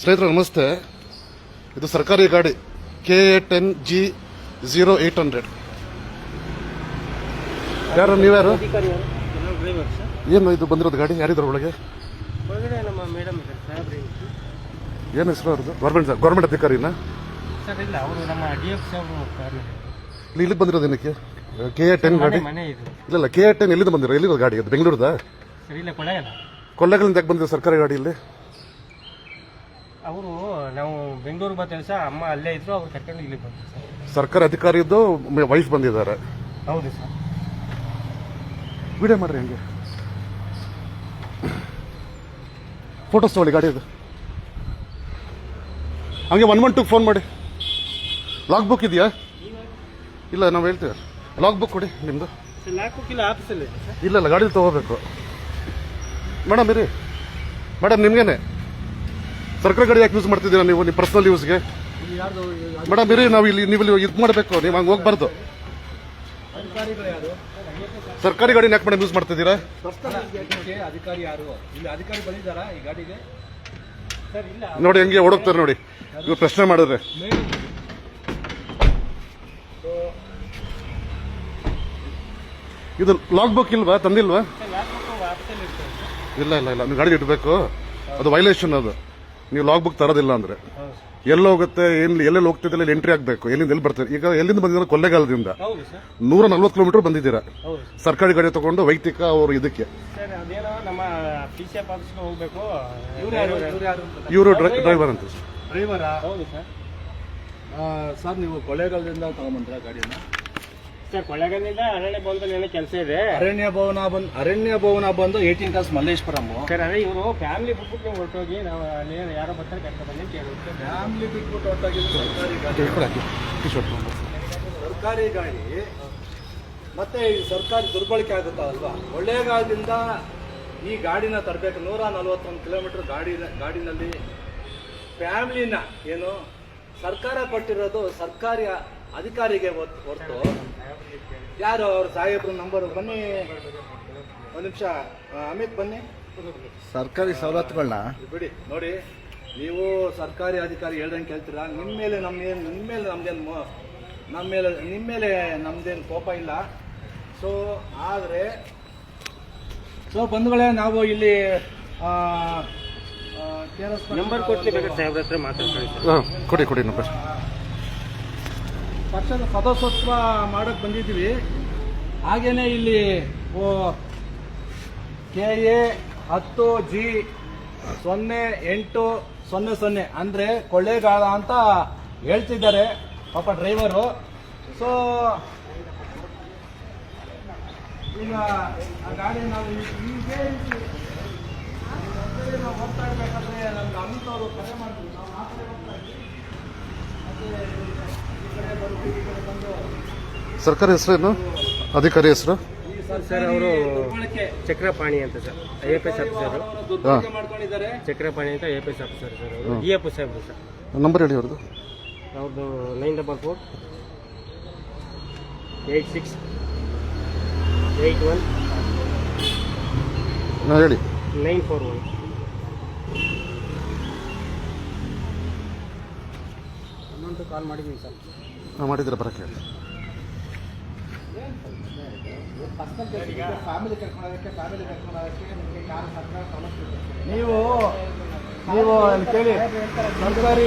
ಸ್ನೇಹಿತರೆ ನಮಸ್ತೆ. ಇದು ಸರ್ಕಾರಿ ಗಾಡಿ K A ten G zero eight hundred ಯಾರು ನೀವ್ಯಾರು? ಏನು ಇದು ಬಂದಿರೋದು ಗಾಡಿ? ಯಾರಿದ್ರು ಒಳಗೆ? ಏನು ಹೆಸರು ಅವ್ರದ್ದು? ಗೌರ್ಮೆಂಟ್ ಗೌರ್ಮೆಂಟ್ ಅಧಿಕಾರಿನ? ಇಲ್ಲ ಇಲ್ಲಿಗೆ ಬಂದಿರೋದು ಏನಕ್ಕೆ? ಕೆ ಎ ಟೆನ್ ಗಾಡಿ? ಇಲ್ಲ ಇಲ್ಲ ಕೆ ಎ ಟೆನ್ ಎಲ್ಲಿಂದ ಬಂದಿರೋ? ಎಲ್ಲಿರೋದು ಗಾಡಿ? ಅದು ಬೆಂಗಳೂರದ? ಕೊಳ್ಳೆಗಳಿಂದ ಯಾಕೆ ಬಂದಿದೆ ಸರ್ಕಾರಿ ಗಾಡಿ ಇಲ್ಲಿ? ಅವರು ನಾವು ಬೆಂಗಳೂರು ಬಾ ಸರ್ ಅಮ್ಮ ಅಲ್ಲೇ ಇದ್ರು ಅವ್ರು ಕರ್ಕೊಂಡು ಇಲ್ಲಿ ಬಂದ್ರು ಸರ್. ಸರ್ಕಾರಿ ಅಧಿಕಾರಿದ್ದು ವಯಸ್ಸು ಬಂದಿದ್ದಾರೆ. ಹೌದು ಸರ್. ವಿಡಿಯೋ ಮಾಡ್ರಿ ಹಂಗೆ. ಫೋಟೋಸ್ ತೊಗೊಳ್ಳಿ ಗಾಡಿದು ಹಂಗೆ ಒನ್ ಒನ್ ಟು ಫೋನ್ ಮಾಡಿ. ಲಾಗ್ ಬುಕ್ ಇದೆಯಾ? ಇಲ್ಲ ನಾವು ಹೇಳ್ತೀವಿ. ಲಾಗ್ ಬುಕ್ ಕೊಡಿ ನಿಮ್ಮದು ಇಲ್ಲ ಇಲ್ಲ ಗಾಡಿಲಿ ತಗೋಬೇಕು. ಮೇಡಮ್ ಇರಿ. ಮೇಡಮ್ ನಿಮ್ಗೇನೆ? ಸರ್ಕಾರಿ ಗಾಡಿ ಯಾಕೆ ಯೂಸ್ ಮಾಡ್ತಿದ್ದೀರಾ ನೀವು ನಿಮ್ಮ ಪರ್ಸನಲ್ ಯೂಸ್ಗೆ ಮೇಡಮ್ ಇರಿ, ನಾವು ಇಲ್ಲಿ ನೀವು ಇಲ್ಲಿ ಇದು ಮಾಡಬೇಕು, ನೀವು ಹಂಗೆ ಹೋಗ್ಬಾರ್ದು. ಸರ್ಕಾರಿ ಗಾಡಿನ ಯಾಕೆ ಮೇಡಮ್ ಯೂಸ್ ಮಾಡ್ತಿದ್ದೀರಾ? ನೋಡಿ, ಹೆಂಗೆ ಓಡೋಗ್ತಾರೆ ನೋಡಿ. ಇವ್ರು ಪ್ರಶ್ನೆ ಮಾಡಿದ್ರೆ. ಇದು ಲಾಗ್ ಬುಕ್ ಇಲ್ವಾ? ತಂದಿಲ್ವಾ? ಇಲ್ಲ ಇಲ್ಲ ಇಲ್ಲ. ನೀವು ಗಾಡಿ ಇಡಬೇಕು. ಅದು ವೈಲೇಷನ್ ಅದು. ನೀವು ಲಾಗ್ ಬುಕ್ ತರೋದಿಲ್ಲ ಅಂದ್ರೆ. ಎಲ್ಲಿ ಹೋಗುತ್ತೆ ಎಲ್ಲಿ ಎಲ್ಲೆಲ್ಲಿ ಹೋಗ್ತಿದ್ರೆ ಎಲ್ಲಿ ಎಂಟ್ರಿ ಆಗಬೇಕು ಎಲ್ಲಿಂದ ಎಲ್ಲಿ ಬರ್ತಾರೆ ಈಗ ಎಲ್ಲಿಂದ ಬಂದಿದ್ದಾರೆ? ಕೊಳ್ಳೇಗಾಲದಿಂದ ಹೌದು ಸರ್. ನೂರ ನಲ್ವತ್ತು ಕಿಲೋಮೀಟರ್ ಬಂದಿದ್ದೀರಾ? ಹೌದು ಸರ್. ಸರ್ಕಾರಿ ಗಾಡಿ ತಗೊಂಡು ವೈಯಕ್ತಿಕ ಅವರು ಇದಕ್ಕೆ. ಇವ್ರು ಡ್ರೈವರ್ ಅಂತ ಡ್ರೈವರಾ ಹೌದು ಸರ್. ಸರ್ ನೀವು ಕೊಳ್ಳೇಗಾಲದಿಂದ ತಗೊಂಡ್ರ ಗಾಡಿನ ಸರ್ ಕೊಳ್ಳೇಗಾಲದಿಂದ ಅರಣ್ಯ ಭವನದಲ್ಲಿ ಏನೋ ಕೆಲಸ ಇದೆ? ಅರಣ್ಯ ಭವನ ಬಂದು ಅರಣ್ಯ ಭವನ ಬಂದು ಏಯ್ಟೀನ್ ಕ್ಲಾಸ್ ಮಲ್ಲೇಶ್ವರಂ. ಸರ್ ಅದೇ ಇವರು ಫ್ಯಾಮಿಲಿ ಬಿಟ್ಬಿಟ್ಟು ಹೊರಟೋಗಿ ನಾವು ಅಲ್ಲಿ ಯಾರೋ ಬರ್ತಾರೆ ಕರ್ಕೊಂಡು ಬಂದು ಕೇಳಿದ್ರು ಫ್ಯಾಮಿಲಿ ಬಿಟ್ಬಿಟ್ಟು ಹೊರಟಾಗಿದ್ದು ಸರ್ಕಾರಿ ಗಾಡಿ. ಸರ್ಕಾರಿ ಗಾಡಿ. ಮತ್ತೆ ಈ ಸರ್ಕಾರಿ ದುರ್ಬಳಕೆ ಆಗುತ್ತಾ ಅಲ್ವಾ? ಕೊಳ್ಳೇಗಾಲದಿಂದ ಈ ಗಾಡಿನ ತರಬೇಕು. ನೂರ ನಲ್ವತ್ತೊಂದು ಕಿಲೋಮೀಟರ್ ಗಾಡಿ ಗಾಡಿನಲ್ಲಿ ಫ್ಯಾಮಿಲಿನ ಏನು ಸರ್ಕಾರ ಕೊಟ್ಟಿರೋದು ಸರ್ಕಾರಿ ಅಧಿಕಾರಿಗೆ ಹೊರ್ತು ಯಾರು ಅವ್ರ ಸಾಹೇಬ್ರ ನಂಬರ್ ಬನ್ನಿ. ಒಂದು ನಿಮಿಷ. ಅಮಿತ್ ಬನ್ನಿ. ಸರ್ಕಾರಿ ಸವಲತ್ತುಗಳನ್ನ ಬಿಡಿ. ನೋಡಿ ನೀವು ಸರ್ಕಾರಿ ಅಧಿಕಾರಿ ಹೇಳ್ದಂಗೆ ಕೇಳ್ತೀರಾ? ನಿಮ್ಮ ಮೇಲೆ ನಮ್ಗೇನು ನಿಮ್ಮ ಮೇಲೆ ನಮ್ದೇನು ಮೋ- ನಮ್ಮ ಮೇಲೆ ನಿಮ್ಮ ಮೇಲೆ ನಮ್ದೇನು ಕೋಪ ಇಲ್ಲ. ಸೊ ಆದರೆ ಸೊ ಬಂಧುಗಳೇ ನಾವು ಇಲ್ಲಿ ನಂಬರ್ ಕೊಡ್ಲಿ ಬೇಕಾದ್ರೆ ಸಾಹೇಬ್ರ ಹತ್ರ ಮಾತಾಡ್ಕೊಳ್ಳಿ ಕೊಡಿ ಕೊಡಿ ನಂಬರ್ ಪಕ್ಷದ ಸದಸ್ಯತ್ವ ಮಾಡಕ್ ಬಂದಿದ್ದೀವಿ. ಹಾಗೇನೆ ಇಲ್ಲಿ ಕೆ ಎ ಹತ್ತು ಜಿ ಸೊನ್ನೆ ಎಂಟು ಸೊನ್ನೆ ಸೊನ್ನೆ ಅಂದರೆ ಕೊಳ್ಳೇಗಾಲ ಅಂತ ಹೇಳ್ತಿದ್ದಾರೆ, ಪಾಪ ಡ್ರೈವರು. ಸೊ ಈಗ ಆ ಗಾಡಿ ನಾವು ಈಗೇ ನಾವು ಹೋಗ್ತಾ ಇರಬೇಕಾದ್ರೆ ನಮ್ಗೆ ಅಮಿತ್ ಅವರು ಕರೆ ಮಾಡಿದ್ರು. ನಾವು ಮಾತ್ರ ಹೋಗ್ತಾ ಇದ್ವಿ. ಸರ್ಕಾರಿ ಹೆಸರೇನು ಅಧಿಕಾರಿ ಹೆಸರು? ಸರ್ ಅವರು ಚಕ್ರಪಾಣಿ ಅಂತ sir I F S officer Chakrapani ಅಂತ I F S officer sir ಅವರು. D F S sir. Number ಹೇಳಿ ಅವ್ರದ್ದು. ಅವ್ರದ್ದು nine double four eight six eight one ಹೇಳಿ. ನೈನ್ ಫೋರ್ ಒನ್ ಕಾಲ್ ಮಾಡಿದ್ದೀನಿ ಸರ್. ಹಾಂ ಮಾಡಿದ್ರೆ ಬರಕ್ಕೆ ಫ್ಯಾಮಿಲಿ ಕರ್ಕೊಂಡೋಗಕ್ಕೆ ಫ್ಯಾಮಿಲಿ ಕರ್ಕೊಂಡೋಗಕ್ಕೆ ನಿಮಗೆ ಕಾರ್ ಸರ್ಕಾರ ಸೌಲಭ್ಯ ನೀವು ನೀವು ಅಲ್ಲಿ ಕೇಳಿ. ಸರ್ಕಾರಿ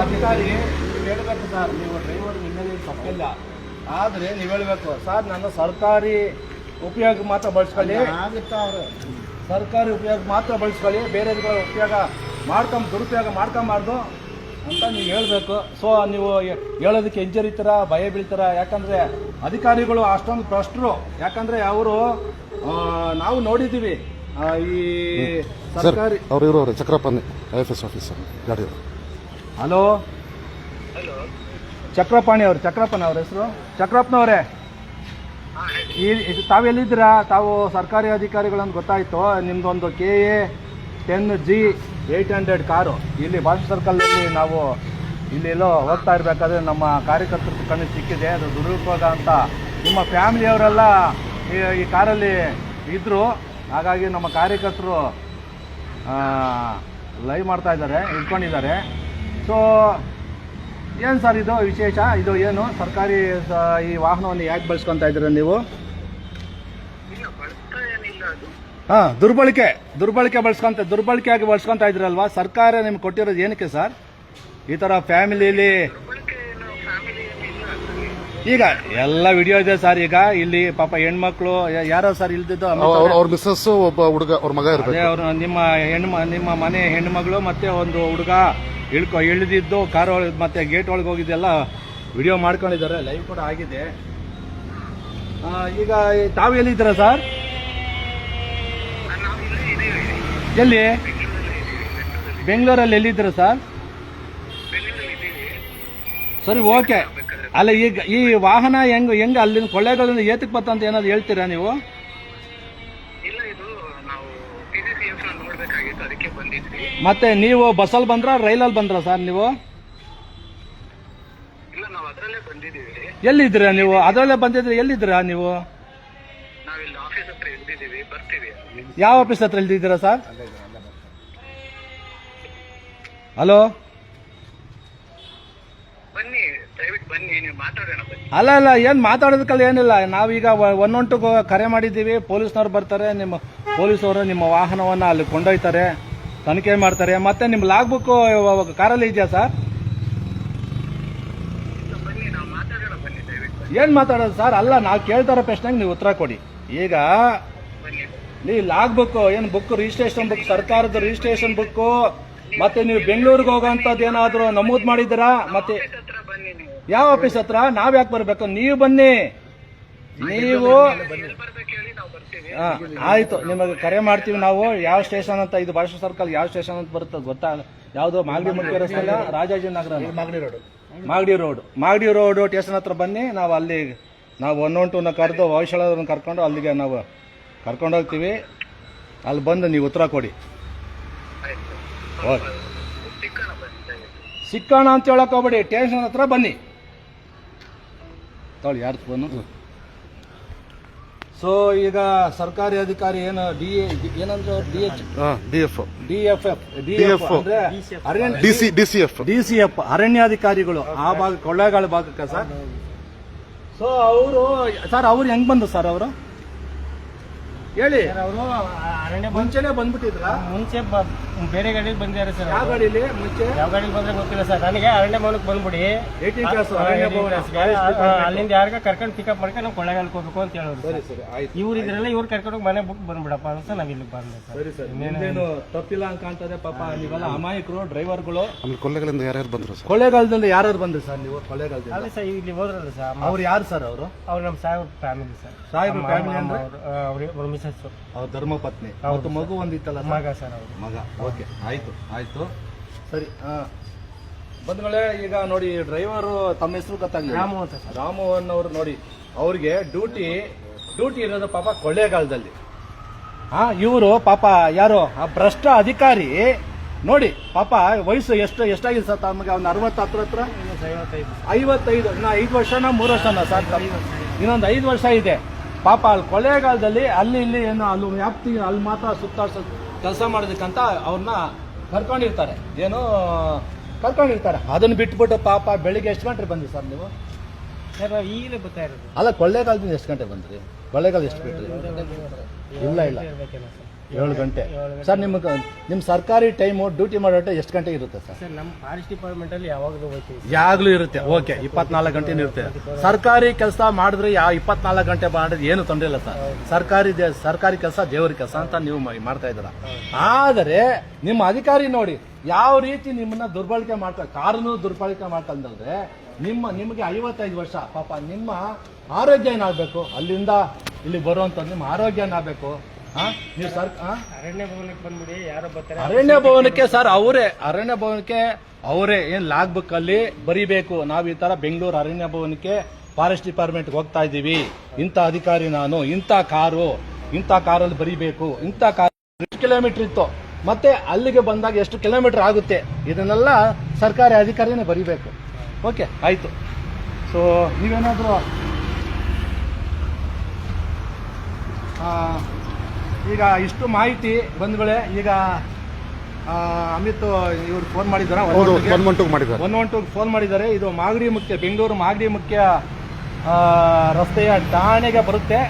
ಅಧಿಕಾರಿ ಹೇಳಬೇಕು ಹೇಳ್ಬೇಕು ಸರ್ ನೀವು ಡ್ರೈವರ್ ನಿಮ್ಮಲ್ಲಿ ತಪ್ಪಿಲ್ಲ. ಆದರೆ ನೀವು ಹೇಳಬೇಕು ಸರ್ ನಾನು ಸರ್ಕಾರಿ ಉಪಯೋಗ ಮಾತ್ರ ಬಳಸ್ಕೊಳ್ಳಿ. ಸರ್ಕಾರಿ ಉಪಯೋಗ ಮಾತ್ರ ಬಳಸ್ಕೊಳ್ಳಿ. ಬೇರೆ ಉಪಯೋಗ ಮಾಡ್ಕೊಂಡು ದುರುಪಯೋಗ ಮಾಡ್ಕೊಂಬಾರ್ದು. ಅಂತ ನೀವು ಹೇಳಬೇಕು. ಸೊ ನೀವು ಹೇಳೋದಕ್ಕೆ ಹಿಂಜರಿತೀರ ಭಯ ಬೀಳ್ತೀರ? ಯಾಕಂದರೆ ಅಧಿಕಾರಿಗಳು ಅಷ್ಟೊಂದು ಭ್ರಷ್ಟರು. ಯಾಕಂದರೆ ಅವರು ನಾವು ನೋಡಿದ್ದೀವಿ. ಈ ಸರ್ಕಾರಿ ಅವರು ಇವರು ಅವ್ರೆ Chakrapani I F S officer ಗಾಡಿ ಹಲೋ? ಚಕ್ರಪಾಣಿ ಅವರು ಚಕ್ರಪ್ಪನ ಅವ್ರ ಹೆಸರು? ಚಕ್ರಪ್ಪನವರೇ ಈ ತಾವೆಲ್ಲಿದ್ದೀರಾ? ತಾವು ಸರ್ಕಾರಿ ಅಧಿಕಾರಿಗಳಂತ ಗೊತ್ತಾಯ್ತು. ನಿಮ್ಮದೊಂದು K A ten G eight hundred car. ಇಲ್ಲಿ ಬಾಷ್ ಸರ್ಕಲ್ನಲ್ಲಿ ನಾವು ಇಲ್ಲೆಲ್ಲೋ ಹೋಗ್ತಾ ಇರಬೇಕಾದ್ರೆ ನಮ್ಮ ಕಾರ್ಯಕರ್ತರ ಕಣ್ಣು ಸಿಕ್ಕಿದೆ, ಅದು ದುರುಪಯೋಗ ಅಂತ. ನಿಮ್ಮ ಫ್ಯಾಮಿಲಿಯವರೆಲ್ಲ ಈ ಈ ಕಾರಲ್ಲಿ ಇದ್ದರು ಹಾಗಾಗಿ ನಮ್ಮ ಕಾರ್ಯಕರ್ತರು ಲೈವ್ ಮಾಡ್ತಾ ಇದ್ದಾರೆ, ಇಟ್ಕೊಂಡಿದ್ದಾರೆ. ಸೊ ಏನು ಸರ್ ಇದು ವಿಶೇಷ? ಇದು ಏನು? ಸರ್ಕಾರಿ ಈ ವಾಹನವನ್ನು ಯಾಕೆ ಬಳಸ್ಕೊತಾ ಇದ್ದೀರ ನೀವು? ಹಾಂ ದುರ್ಬಳಕೆ. ದುರ್ಬಳಕೆ ಬಳಸ್ಕೊಂತ ದುರ್ಬಳಕೆ ಆಗಿ ಬಳಸ್ಕೊಂತ ಇದ್ರಲ್ವಾ? ಸರ್ಕಾರ ನಿಮ್ಗೆ ಕೊಟ್ಟಿರೋದು ಏನಕ್ಕೆ ಸರ್? ಈ ತರ ಫ್ಯಾಮಿಲಿಲಿ ಈಗ ಎಲ್ಲ ವಿಡಿಯೋ ಇದೆ ಸರ್ ಈಗ ಇಲ್ಲಿ ಪಾಪ ಹೆಣ್ಮಕ್ಳು ಯಾರೋ ಸರ್ ಇಲ್ದಿದ್ದು ಅವ್ರ ಅವ್ರ. ಮಿಸ್ಸಸ್ ಒಬ್ಬ ಹುಡುಗ ಅವ್ರ ಮಗ ಇರ್ತಾರೆ ನಿಮ್ಮ ಹೆಣ್ಮ ನಿಮ್ಮ ಮನೆ ಹೆಣ್ಮಗಳು ಮತ್ತೆ ಒಂದು ಹುಡುಗ ಇಳ್ಕೊ ಇಳಿದಿದ್ದು ಕಾರ್ ಒಳಗೆ ಮತ್ತೆ ಗೇಟ್ ಒಳಗೆ ಹೋಗಿದ್ದೆಲ್ಲ ವಿಡಿಯೋ ಮಾಡ್ಕೊಂಡಿದ್ದಾರೆ. ಲೈವ್ ಕೂಡ ಆಗಿದೆ. ಈಗ ತಾವು ಎಲ್ಲಿದ್ದೀರಾ ಸರ್? ಎಲ್ಲಿ? ಬೆಂಗಳೂರಲ್ಲಿ ಎಲ್ಲಿದ್ದೀರಾ ಸರ್? ಸರಿ ಓಕೆ. ಅಲ್ಲ ಈಗ ಈ ವಾಹನ ಹೆಂಗ್ ಹೆಂಗ ಅಲ್ಲಿನ ಕೊಳ್ಳೆಗಳಿಂದ ಏತಕ್ಕೆ ಬತ್ತ ಅಂತ ಏನಾದ್ರು ಹೇಳ್ತೀರಾ ನೀವು? ಮತ್ತೆ ನೀವು ಬಸ್ಸಲ್ಲಿ ಬಂದ್ರ ರೈಲಲ್ಲಿ ಬಂದ್ರ ಸರ್ ನೀವು? ಎಲ್ಲಿದ್ದೀರಾ ನೀವು? ಅದರಲ್ಲೇ ಬಂದಿದ್ರೆ ಎಲ್ಲಿದ್ದೀರಾ ನೀವು? ಯಾವ ಆಫೀಸ್ ಹತ್ರ ಇಲ್ದಿದ್ದೀರಾ ಸರ್ ಹಲೋ ಅಲ್ಲ ಅಲ್ಲ ಏನು ಮಾತಾಡೋದಕ್ಕಲ್ಲ ಏನಿಲ್ಲ. ನಾವೀಗ ಒನ್ ಒನ್ ಟು ಕರೆ ಮಾಡಿದ್ದೀವಿ. ಪೊಲೀಸ್ನವ್ರು ಬರ್ತಾರೆ ನಿಮ್ಮ ಪೊಲೀಸವರು ನಿಮ್ಮ ವಾಹನವನ್ನು ಅಲ್ಲಿ ಕೊಂಡೊಯ್ತಾರೆ ತನಿಖೆ ಮಾಡ್ತಾರೆ. ಮತ್ತೆ ನಿಮ್ಮ ಲಾಗ್ ಬುಕ್ ಕಾರಲ್ಲಿ ಇದೆಯಾ ಸರ್ ಸೊ ಬನ್ನಿ ನಾವು ಮಾತಾಡೋಣ ಬನ್ನಿ ದಯವಿಟ್ಟು ಏನು ಮಾತಾಡೋದು ಸರ್ ಅಲ್ಲ ನಾವು ಕೇಳ್ತಾರೋ ಪ್ರಶ್ನೆಗೆ ನೀವು ಉತ್ತರ ಕೊಡಿ. ಈಗ ನೀ ಲಾಗ್ ಬುಕ್ ಏನು ಬುಕ್ ರಿಜಿಸ್ಟ್ರೇಷನ್ ಬುಕ್ ಸರ್ಕಾರದ ರಿಜಿಸ್ಟ್ರೇಷನ್ ಬುಕ್ ಮತ್ತೆ ನೀವು ಬೆಂಗಳೂರಿಗೆ ಹೋಗೋಂಥದ್ದು ಏನಾದರೂ ನಮೂದು ಮಾಡಿದ್ದೀರಾ? ಮತ್ತೆ ಯಾವ ಆಫೀಸ್ ಹತ್ರ? ನಾವ್ ಯಾಕೆ ಬರ್ಬೇಕು? ನೀವು ಬನ್ನಿ. ನೀವು ಆಯ್ತು. ನಿಮಗೆ ಕರೆ ಮಾಡ್ತೀವಿ ನಾವು. ಯಾವ ಸ್ಟೇಷನ್ ಅಂತ ಇದು ಭಾಷಾ ಸರ್ಕಲ್ ಯಾವ ಸ್ಟೇಷನ್ ಅಂತ ಬರುತ್ತೆ ಗೊತ್ತಾ? ಯಾವುದು? ಮಾಗಡಿ ಮುಖ್ಯ ರಸ್ತೆ Rajaji Rajajinagar Magadi road. Magadi road. Magadi road station ಹತ್ರ ಬನ್ನಿ. ನಾವು ಅಲ್ಲಿ ನಾವು ಒನ್ ಒನ್ ಟೂನ ಕರೆದು ವೈಶಾಲವ್ರನ್ನ ಕರ್ಕೊಂಡು ಅಲ್ಲಿಗೆ ನಾವು ಕರ್ಕೊಂಡು ಹೋಗ್ತೀವಿ. ಅಲ್ಲಿ ಬಂದು ನೀವು ಉತ್ತರ ಕೊಡಿ. ಓಕೆ ಸಿಕ್ಕಣ ಅಂತ ಹೇಳಕ್ಕೆ ಹೋಗ್ಬೇಡಿ. ಟೇಷನ್ ಹತ್ರ ಬನ್ನಿ. ತೊಳಿ ಯಾರು ಫೋನು? ಸೊ ಈಗ ಸರ್ಕಾರಿ ಅಧಿಕಾರಿ ಏನು ಡಿ ಏನಂದ್ರೆ D H D F D F F D F. ಅಂದ್ರೆ ಅರಣ್ಯ D C D C F D C F ಅರಣ್ಯಾಧಿಕಾರಿಗಳು. ಆ ಭಾಗ ಕೊಳ್ಳೇಗಾಲ ಭಾಗಕ್ಕೆ ಸರ್. ಸೊ ಅವರು ಸರ್ ಅವ್ರು ಹೆಂಗ್ ಬಂದು ಸರ್ ಅವರು? ಹೇಳಿ. ಅವರು ಮುಂಚೆನೆ ಬಂದ್ಬಿಟ್ಟಿದ್ರ? ಮುಂಚೆ ಬ- ಬೇರೆ ಗಾಡಿಲಿ ಬಂದಿದ್ದಾರೆ ಸರ್ ಯಾವ ಗಾಡಿಲಿ ಮುಂಚೆ? ಯಾವ ಗಾಡಿಲಿ ಬಂದ್ರೆ ಗೊತ್ತಿಲ್ಲ ಸರ್. ನನಗೆ ಅರಣ್ಯ ಭವನಕ್ಕೆ ಬಂದ್ಬಿಡಿ. 18 ಕ್ಲಾಸ್ ಆ, ಅರಣ್ಯ 18 ಭವನ. ಕ್ಲಾಸ್ಗೆ. ಆ, ಅಲ್ಲಿಂದ ಯಾರಿಗ ಕರ್ಕೊಂಡು ಪಿಕಪ್ ಮಾಡ್ಕೊಂಡು ನಾವು ಕೊಳ್ಳೇಗಾಲಕ್ಕೆ ಹೋಗ್ಬೇಕು ಅಂತ ಹೇಳೋರು ಸರಿ. ಸರಿ ಆಯ್ತು. ಇವ್ರು ಇದ್ರಲ್ಲ ಇವ್ರು ಕರ್ಕೊಂಡು ಹೋಗಿ ಮನೆ ಬುಕ್ ಬಂದ್ಬಿಡಪ್ಪ ಅಂತ ನಾವ್ ಇಲ್ಲಿಗೆ ಬಂದೆ ಸರ್. ಸರಿ ಸರ್ ನಿಮ್ದೇನು ತಪ್ಪಿಲ್ಲ ಅಂತ ಕಾಣ್ತದೆ ಪಾಪ ನೀವೆಲ್ಲ ಅಮಾಯಕರು ಡ್ರೈವರ್ಗಳು. ಆಮೇಲೆ ಕೊಲ್ಲೆಗಳಿಂದ ಯಾರ್ಯಾರು ಬಂದ್ರು ಸರ್? ಕೊಳ್ಳೇಗಾಲದಿಂದ ಯಾರ್ಯಾರು ಬಂದ್ರು ಸರ್ ನೀವು ಕೊಳ್ಳೇಗಾಲದಿಂದ? ಅಲ್ಲಿ ಸರ್ ಇಲ್ಲಿ ಹೋದ್ರಲ್ಲ ಸರ್ ಅವ್ರು ಯಾರು ಸರ್ ಅವರು? ಅವ್ರು ನಮ್ಮ ಸಾಹೇಬ್ ಫ್ಯಾಮಿಲಿ ಸರ್. ಸಾಹೇಬ್ರ ಫ್ಯಾಮಿಲಿ family ಅಂದ್ರೆ? ಅವ್ರಿಗೆ ಅವ್ರ ಮಿಸಸ್ ಅವ್ರ ಧರ್ಮಪತ್ನಿ ಅವತ್ತು ಮಗು ಒಂದಿತ್ತಲ್ಲ? ಮಗ ಸರ್ ಅವರು ಮಗ. ಓಕೆ. ಆಯ್ತು ಆಯ್ತು. ಸರಿ ಹಾ ಬಂದ್ಮೇಲೆ ಈಗ ನೋಡಿ ಡ್ರೈವರು ತಮ್ಮ ಹೆಸರು ಗೊತ್ತಾಗ್ಲಿಲ್ಲ. ರಾಮು ಅಂತ ಸರ್. ರಾಮು ಅನ್ನೋರು ನೋಡಿ ಅವ್ರಿಗೆ ಡ್ಯೂಟಿ ಡ್ಯೂಟಿ ಇರೋದು ಪಾಪ ಕೊಳ್ಳೇಗಾಲದಲ್ಲಿ ಹಾ ಇವರು ಪಾಪ ಯಾರು? ಆ ಭ್ರಷ್ಟ ಅಧಿಕಾರಿ. ನೋಡಿ ಪಾಪ ವಯಸ್ಸು ಎಷ್ಟು ಎಷ್ಟಾಗಿದೆ ಸರ್ ತಮಗೆ? ಅವ್ನು ಅರವತ್ತು ಹತ್ರ? ಹತ್ರ ಐವತ್ತೈದು. ಐವತ್ತೈದು. ಇನ್ನ ಐದು ವರ್ಷನ ಮೂರು ವರ್ಷನ ಸರ್ ಇನ್ನೊಂದು ಐದು ವರ್ಷ ಇದೆ. ಪಾಪ ಅಲ್ಲಿ ಕೊಳ್ಳೇಗಾಲದಲ್ಲಿ ಅಲ್ಲಿ ಇಲ್ಲಿ ಏನು ಅಲ್ಲಿ ವ್ಯಾಪ್ತಿ ಅಲ್ಲಿ ಮಾತ್ರ ಸುತ್ತಾಡ್ಸೋ ಕೆಲಸ ಮಾಡೋದಕ್ಕಂತ ಅವ್ರನ್ನ ಕರ್ಕೊಂಡಿರ್ತಾರೆ. ಏನು ಕರ್ಕೊಂಡಿರ್ತಾರೆ. ಅದನ್ನ ಬಿಟ್ಬಿಟ್ಟು ಪಾಪ ಬೆಳಿಗ್ಗೆ ಎಷ್ಟು ಗಂಟೆ ಬಂದ್ರಿ ಸರ್ ನೀವು? ಈಗಲೇ ಗೊತ್ತಾಯಿರೋದು ಅಲ್ಲ ಕೊಳ್ಳೇಗಾಲದಿಂದ ಎಷ್ಟು ಗಂಟೆ ಬಂದ್ರಿ? ಕೊಳ್ಳೇಗಾಲ ಎಷ್ಟು ಬಿಟ್ರಿ? ಇಲ್ಲ ಇಲ್ಲ. ಏಳು ಗಂಟೆ. ಸರ್ ನಿಮ್ಗೆ ನಿಮ್ಮ ಸರ್ಕಾರಿ ಟೈಮು ಡ್ಯೂಟಿ ಮಾಡೋ ಟೈಮ್ ಎಷ್ಟು ಗಂಟೆ ಇರುತ್ತೆ ಸರ್? ಸರ್ ನಮ್ಮ ಫಾರೆಸ್ಟ್ ಡಿಪಾರ್ಟ್ಮೆಂಟ್ ಅಲ್ಲಿ ಯಾವಾಗಲೂ ಸರ್. ಇರುತ್ತೆ. ಓಕೆ ಇಪ್ಪತ್ನಾಲ್ಕು ಗಂಟೆ ಇರುತ್ತೆ. ಸರ್ಕಾರಿ ಕೆಲಸ ಮಾಡಿದ್ರೆ ಯಾವ ಇಪ್ಪತ್ನಾಲ್ಕು ಗಂಟೆ ಮಾಡಿದ್ರೆ ಏನು ತೊಂದರೆ ಇಲ್ಲ ಸರ್. ಸರ್ಕಾರಿ ಸರ್ಕಾರಿ ಕೆಲಸ ದೇವರ ಕೆಲಸ ಅಂತ ನೀವು ಮಾಡ್ತಾ ಇದ್ದೀರ. ಆದರೆ ನಿಮ್ಮ ಅಧಿಕಾರಿ ನೋಡಿ ಯಾವ ರೀತಿ ನಿಮ್ಮನ್ನ ದುರ್ಬಳಕೆ ಮಾಡ್ತಾ ಕಾರನ್ನು ದುರ್ಬಳಕೆ ಮಾಡ್ತಂದ್ರೆ ನಿಮ್ಮ ನಿಮಗೆ ಐವತ್ತೈದು ವರ್ಷ ಪಾಪ ನಿಮ್ಮ ಆರೋಗ್ಯ ಏನಾಗಬೇಕು? ಅಲ್ಲಿಂದ ಇಲ್ಲಿ ಬರುವಂಥದ್ದು ನಿಮ್ಮ ಆರೋಗ್ಯ ಆಗ್ಬೇಕು. ನೀವು ಸರ್ ಅರಣ್ಯ ಭವನಕ್ಕೆ ಬಂದ್ಬಿಡಿ ಯಾರು ಬರ್ತಾರೆ. ಅರಣ್ಯ ಭವನಕ್ಕೆ ಸರ್ ಅವರೇ ಅರಣ್ಯ ಭವನಕ್ಕೆ ಅವರೇ ಏನ್ ಲಾಗ್ ಬುಕ್ ಅಲ್ಲಿ ಬರಿಬೇಕು. ನಾವು ಈ ತರ ಬೆಂಗಳೂರು ಅರಣ್ಯ ಭವನಕ್ಕೆ ಫಾರೆಸ್ಟ್ ಡಿಪಾರ್ಟ್ಮೆಂಟ್ ಹೋಗ್ತಾ ಇದೀವಿ ಇಂಥ ಅಧಿಕಾರಿ ನಾನು ಇಂಥ ಕಾರು ಇಂಥ ಕಾರಲ್ಲಿ ಬರಿಬೇಕು. ಇಂಥ ಕಾರ್ ಎಷ್ಟು ಕಿಲೋಮೀಟರ್ ಇತ್ತು ಮತ್ತೆ ಅಲ್ಲಿಗೆ ಬಂದಾಗ ಎಷ್ಟು ಕಿಲೋಮೀಟರ್ ಆಗುತ್ತೆ? ಇದನ್ನೆಲ್ಲ ಸರ್ಕಾರಿ ಅಧಿಕಾರಿನೇ ಬರಿಬೇಕು. ಓಕೆ ಆಯ್ತು. ಸೊ ನೀವೇನಾದರೂ ಈಗ ಇಷ್ಟು ಮಾಹಿತಿ ಬಂಧುಗಳೇ ಈಗ ಅಮಿತ್ ಇವರು ಫೋನ್ ಮಾಡಿದಾರ ಹೌದು ಒನ್ ಒನ್ ಮಾಡಿದ್ದಾರೆ. ಒನ್ ಒನ್ ಟು ಫೋನ್ ಮಾಡಿದ್ದಾರೆ. ಇದು ಮಾಗಡಿ ಮುಖ್ಯ ಬೆಂಗಳೂರು ಮಾಗಡಿ ಮುಖ್ಯ ರಸ್ತೆಯ ಠಾಣೆಗೆ ಬರುತ್ತೆ.